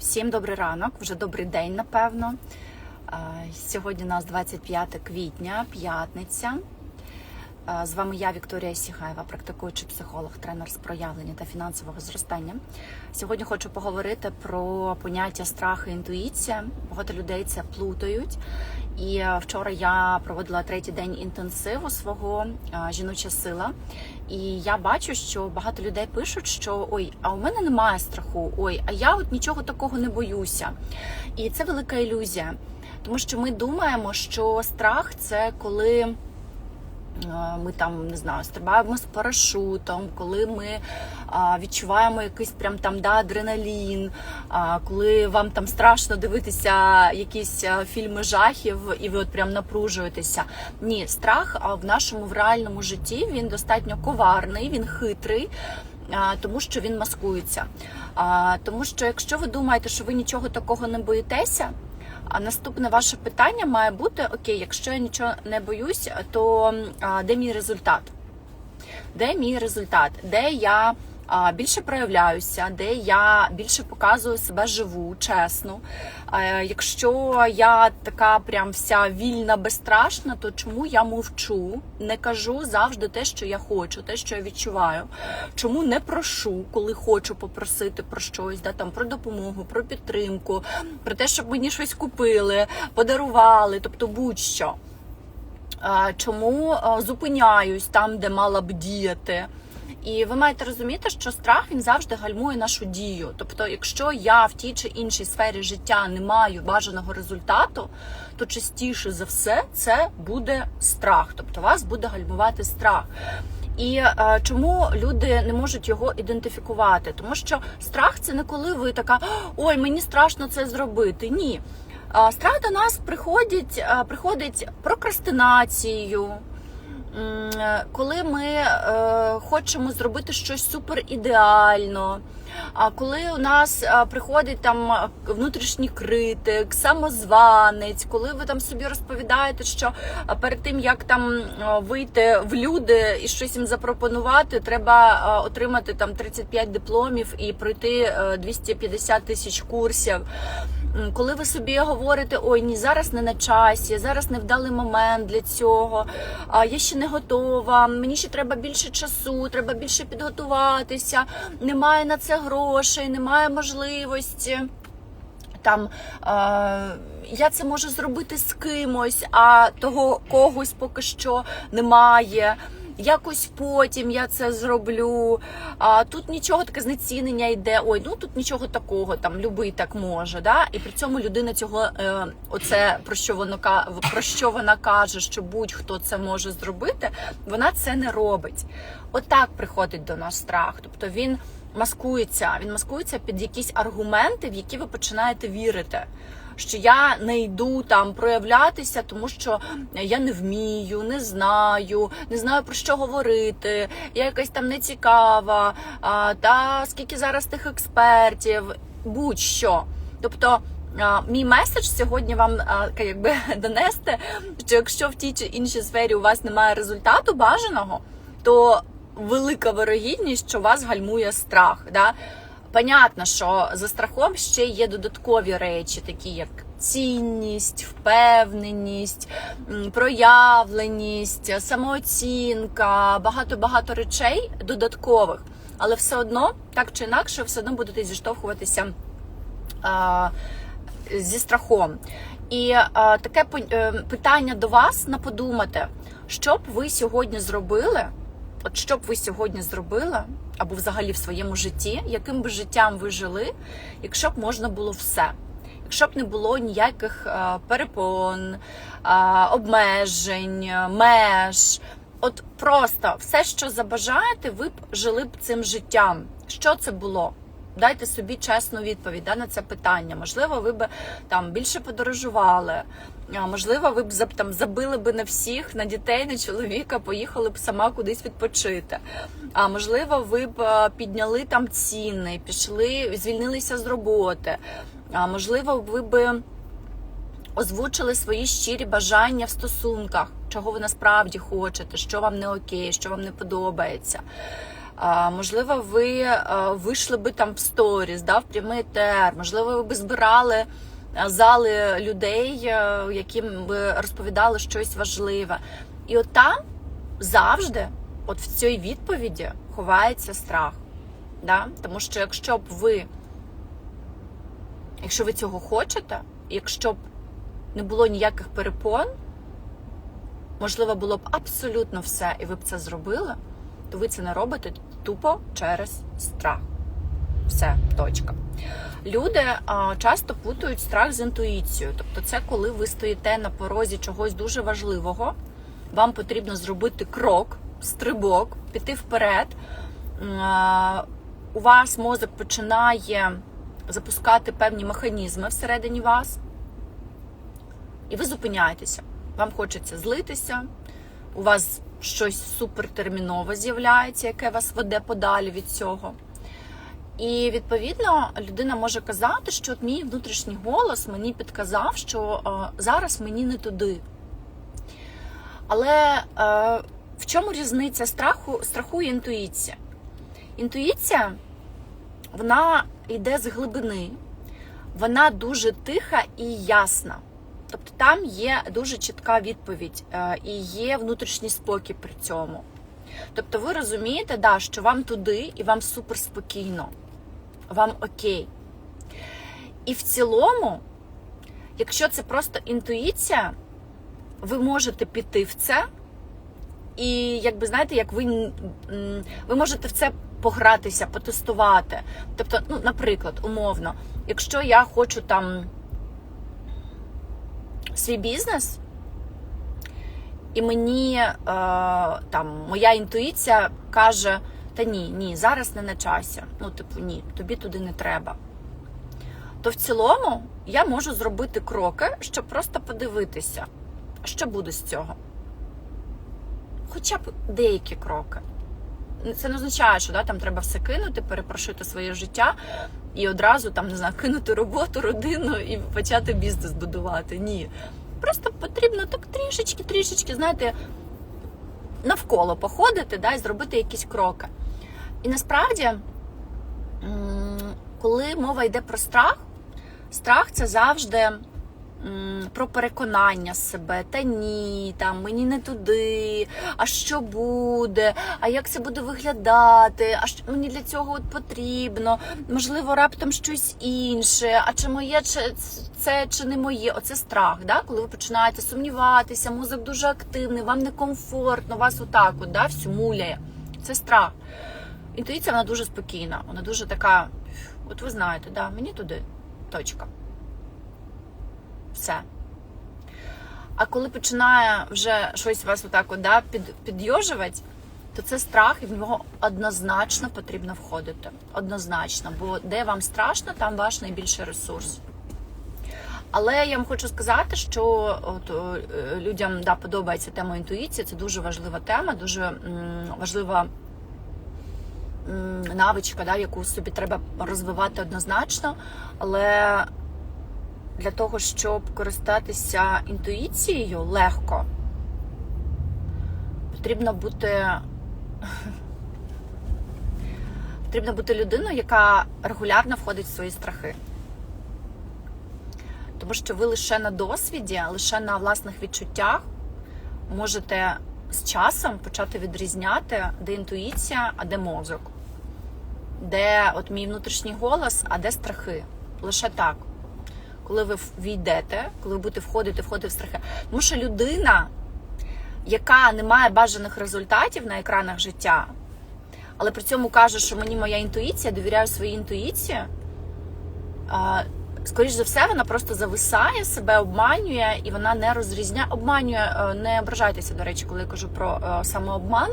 Всім добрий ранок, вже добрий день, напевно. Сьогодні у нас 25 квітня, п'ятниця. З вами я, Вікторія Сігаєва, практикуючий психолог, тренер з проявлення та фінансового зростання. Сьогодні хочу поговорити про поняття страх і інтуїція. Багато людей це плутають. І вчора я проводила третій день інтенсиву свого жіноча сила. І я бачу, що багато людей пишуть, що ой, а у мене немає страху, ой, а я от нічого такого не боюся. І це велика ілюзія, тому що ми думаємо, що страх це коли. Ми там не знаю, стрибаємо з парашутом, коли ми відчуваємо якийсь прям там да, адреналін, коли вам там страшно дивитися якісь фільми жахів, і ви от прям напружуєтеся. Ні, страх в нашому в реальному житті він достатньо коварний, він хитрий. Тому що він маскується. Тому що якщо ви думаєте, що ви нічого такого не боїтеся, а наступне ваше питання має бути: окей, якщо я нічого не боюсь, то а, де мій результат? Де мій результат? Де я більше проявляюся, де я більше показую себе живу, чесно. Якщо я така прям вся вільна, безстрашна, то чому я мовчу, не кажу завжди те, що я хочу, те, що я відчуваю? Чому не прошу, коли хочу попросити про щось, да, там про допомогу, про підтримку, про те, щоб мені щось купили, подарували, тобто будь-що. Чому зупиняюсь там, де мала б діяти? І ви маєте розуміти, що страх він завжди гальмує нашу дію. Тобто, якщо я в тій чи іншій сфері життя не маю бажаного результату, то частіше за все це буде страх. Тобто вас буде гальмувати страх. І е, чому люди не можуть його ідентифікувати? Тому що страх це не коли ви така ой, мені страшно це зробити. Ні. Страх до нас приходить, приходить прокрастинацією. Е, Коли ми е, хочемо зробити щось супер ідеально, а коли у нас е, приходить там внутрішній критик, самозванець, коли ви там собі розповідаєте, що перед тим як там вийти в люди і щось їм запропонувати, треба отримати там 35 дипломів і пройти е, 250 тисяч курсів. Коли ви собі говорите, ой, ні, зараз не на часі, зараз не вдалий момент для цього, я ще не готова, мені ще треба більше часу, треба більше підготуватися, немає на це грошей, немає можливості. Там е, я це можу зробити з кимось, а того когось поки що немає. Якось потім я це зроблю. А тут нічого таке знецінення йде. Ой, ну тут нічого такого, там любий так може. Да? І при цьому людина цього, е, оце про що воно про що вона каже, що будь-хто це може зробити, вона це не робить. Отак приходить до нас страх. Тобто він маскується, він маскується під якісь аргументи, в які ви починаєте вірити. Що я не йду там проявлятися, тому що я не вмію, не знаю, не знаю про що говорити. Я якась там не цікава. Та скільки зараз тих експертів, будь-що. Тобто, мій меседж сьогодні вам якби донести, що якщо в тій чи іншій сфері у вас немає результату бажаного, то велика вирогідність, що вас гальмує страх. Да? Понятно, що за страхом ще є додаткові речі, такі як цінність, впевненість, проявленість, самооцінка, багато-багато речей додаткових. Але все одно, так чи інакше, все одно будете зіштовхуватися а, зі страхом. І а, таке е, питання до вас на подумати, що б ви сьогодні зробили? От що б ви сьогодні зробили, або взагалі в своєму житті, яким би життям ви жили, якщо б можна було все? Якщо б не було ніяких е, перепон, е, обмежень, е, меж, от просто все, що забажаєте, ви б жили б цим життям. Що це було? Дайте собі чесну відповідь да, на це питання. Можливо, ви б там більше подорожували. Можливо, ви б там забили би на всіх, на дітей, на чоловіка, поїхали б сама кудись відпочити. А можливо, ви б підняли там ціни, пішли, звільнилися з роботи. А можливо, ви б озвучили свої щирі бажання в стосунках, чого ви насправді хочете, що вам не окей, що вам не подобається. А, можливо, ви вийшли би там в сторіс, да, в прямий етер, можливо, ви би збирали зали людей, яким би розповідали щось важливе. І от там завжди, от в цій відповіді, ховається страх. Да? Тому що якщо б ви, якщо ви цього хочете, якщо б не було ніяких перепон, можливо, було б абсолютно все, і ви б це зробили, то ви це не робите тупо через страх. Все, точка. Люди а, часто путають страх з інтуїцією. Тобто, це коли ви стоїте на порозі чогось дуже важливого, вам потрібно зробити крок, стрибок, піти вперед. А, у вас мозок починає запускати певні механізми всередині вас, і ви зупиняєтеся. Вам хочеться злитися, у вас щось супертермінове з'являється, яке вас веде подалі від цього. І відповідно людина може казати, що от мій внутрішній голос мені підказав, що е, зараз мені не туди. Але е, в чому різниця страху, страху і інтуїція? Інтуїція, вона йде з глибини, вона дуже тиха і ясна. Тобто там є дуже чітка відповідь е, і є внутрішній спокій при цьому. Тобто ви розумієте, да, що вам туди і вам супер спокійно, вам окей. І в цілому, якщо це просто інтуїція, ви можете піти в це, і якби знаєте, як ви, ви можете в це погратися, потестувати. Тобто, ну, наприклад, умовно, якщо я хочу там свій бізнес, і мені е, там моя інтуїція каже: та ні, ні, зараз не на часі. Ну, типу, ні, тобі туди не треба. То в цілому я можу зробити кроки, щоб просто подивитися, що буде з цього. Хоча б деякі кроки. Це не означає, що да, там треба все кинути, перепрошити своє життя і одразу там не знаю, кинути роботу, родину і почати бізнес будувати. Ні. Просто потрібно так трішечки, трішечки, знаєте, навколо походити да, і зробити якісь кроки. І насправді, коли мова йде про страх, страх це завжди про переконання себе. Та ні, там мені не туди, а що буде, а як це буде виглядати, а що мені для цього от потрібно, можливо, раптом щось інше, а чи моє чи це чи не моє? Оце страх, да? коли ви починаєте сумніватися, мозок дуже активний, вам некомфортно, вас отак от, да, всю муляє. Це страх. Інтуїція вона дуже спокійна, вона дуже така, от ви знаєте, да, мені туди, точка. Все. А коли починає вже щось вас отак от, да, під, підйожувати, то це страх, і в нього однозначно потрібно входити. Однозначно, бо де вам страшно, там ваш найбільший ресурс. Але я вам хочу сказати, що от, е, людям да, подобається тема інтуїції, це дуже важлива тема, дуже м, важлива м, навичка, да, яку собі треба розвивати однозначно. Але для того, щоб користатися інтуїцією легко, потрібно бути потрібно бути людиною, яка регулярно входить в свої страхи. Тому що ви лише на досвіді, лише на власних відчуттях можете з часом почати відрізняти, де інтуїція, а де мозок, де от мій внутрішній голос, а де страхи. Лише так. Коли ви війдете, коли ви будете входити, входити в страхи. Тому що людина, яка не має бажаних результатів на екранах життя, але при цьому каже, що мені моя інтуїція, довіряю своїй інтуїції. Скоріше за все, вона просто зависає, себе обманює і вона не розрізняє, обманює, е, не ображайтеся, до речі, коли я кажу про е, самообман.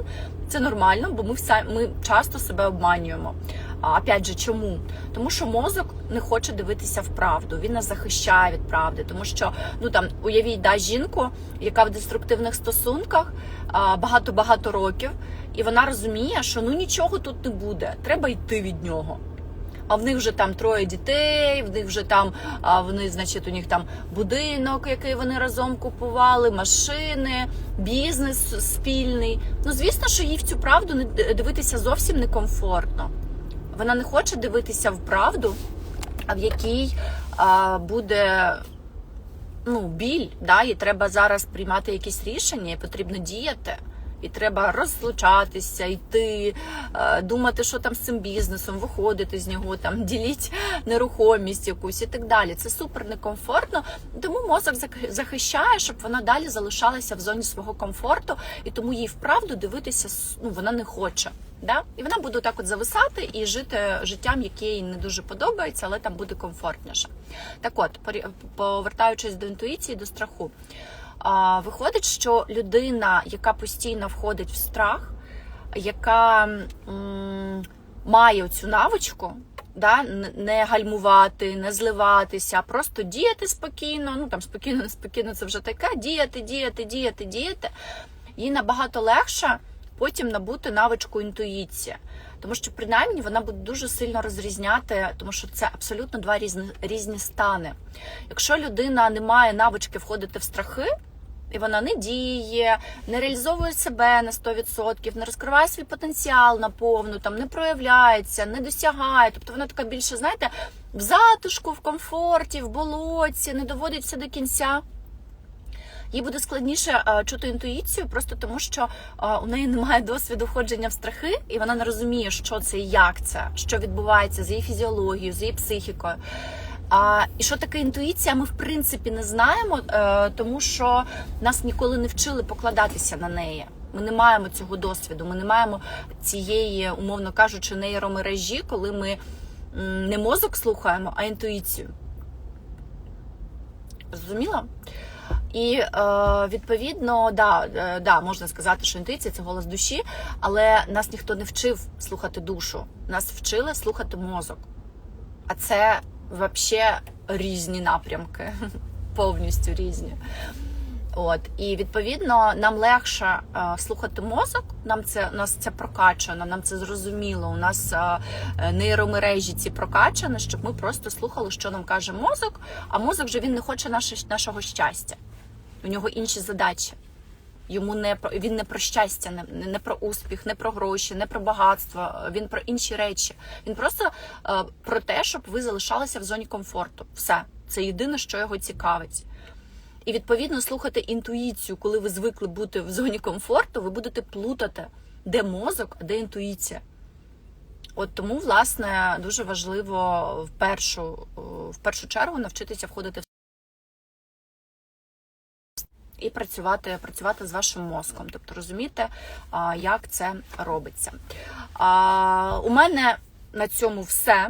Це нормально, бо ми все, ми часто себе обманюємо. А опять же, чому? Тому що мозок не хоче дивитися в правду, він нас захищає від правди. Тому що ну там уявіть да, жінку, яка в деструктивних стосунках багато-багато років, і вона розуміє, що ну нічого тут не буде, треба йти від нього. а в них вже там троє дітей, в них вже там а, вони, значить, у них там будинок, який вони разом купували, машини, бізнес спільний. Ну, звісно, що їй в цю правду не дивитися зовсім некомфортно. Вона не хоче дивитися в правду, а в якій а, буде ну, біль, да, і треба зараз приймати якісь рішення, і потрібно діяти. І треба розлучатися, йти, е, думати, що там з цим бізнесом, виходити з нього, там діліть нерухомість якусь і так далі. Це супер некомфортно. Тому мозок захищає, щоб вона далі залишалася в зоні свого комфорту, і тому їй вправду дивитися ну, вона не хоче. Да? І вона буде так от зависати і жити життям, яке їй не дуже подобається, але там буде комфортніше. Так от, повертаючись до інтуїції, до страху. Виходить, що людина, яка постійно входить в страх, яка м, має цю навичку, да, не гальмувати, не зливатися, просто діяти спокійно. Ну там спокійно, не спокійно, це вже таке. Діяти, діяти, діяти, діяти. Їй набагато легше потім набути навичку інтуїції. Тому що принаймні вона буде дуже сильно розрізняти, тому що це абсолютно два різні, різні стани. Якщо людина не має навички входити в страхи, і вона не діє, не реалізовує себе на 100%, не розкриває свій потенціал наповну, там не проявляється, не досягає. Тобто вона така більше, знаєте, в затишку, в комфорті, в болоті, не доводить все до кінця. Їй буде складніше е, чути інтуїцію, просто тому що е, у неї немає досвіду входження в страхи, і вона не розуміє, що це і як це, що відбувається з її фізіологією, з її психікою. А, і що таке інтуїція, ми в принципі не знаємо, е, тому що нас ніколи не вчили покладатися на неї. Ми не маємо цього досвіду, ми не маємо цієї, умовно кажучи, нейромережі, коли ми не мозок слухаємо, а інтуїцію. Зрозуміло? І е, відповідно, да, е, да, можна сказати, що інтуїція це голос душі, але нас ніхто не вчив слухати душу. Нас вчили слухати мозок. А це взагалі різні напрямки, повністю різні. От і відповідно нам легше е, слухати мозок. Нам це нас це прокачано, нам це зрозуміло. У нас е, е, нейромережі ці прокачані, щоб ми просто слухали, що нам каже мозок. А мозок же він не хоче наше, нашого щастя. У нього інші задачі. Йому не про він не про щастя, не, не про успіх, не про гроші, не про багатство. Він про інші речі. Він просто е, про те, щоб ви залишалися в зоні комфорту. Все це єдине, що його цікавить. І відповідно слухати інтуїцію, коли ви звикли бути в зоні комфорту, ви будете плутати, де мозок, а де інтуїція. От тому, власне, дуже важливо в першу, в першу чергу навчитися входити в і працювати, працювати з вашим мозком, тобто розуміти, як це робиться. У мене на цьому все.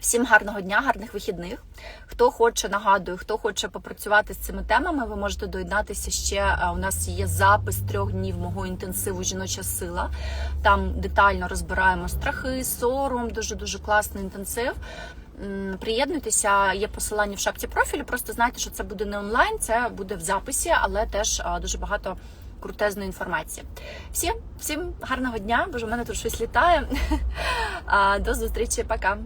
Всім гарного дня, гарних вихідних. Хто хоче, нагадую, хто хоче попрацювати з цими темами, ви можете доєднатися ще. У нас є запис трьох днів мого інтенсиву Жіноча сила. Там детально розбираємо страхи, сором, дуже дуже класний інтенсив. Приєднуйтеся, є посилання в шапці профілю. Просто знайте, що це буде не онлайн, це буде в записі, але теж дуже багато крутезної інформації. Всім, всім гарного дня, бо ж у мене тут щось літає. До зустрічі, пока.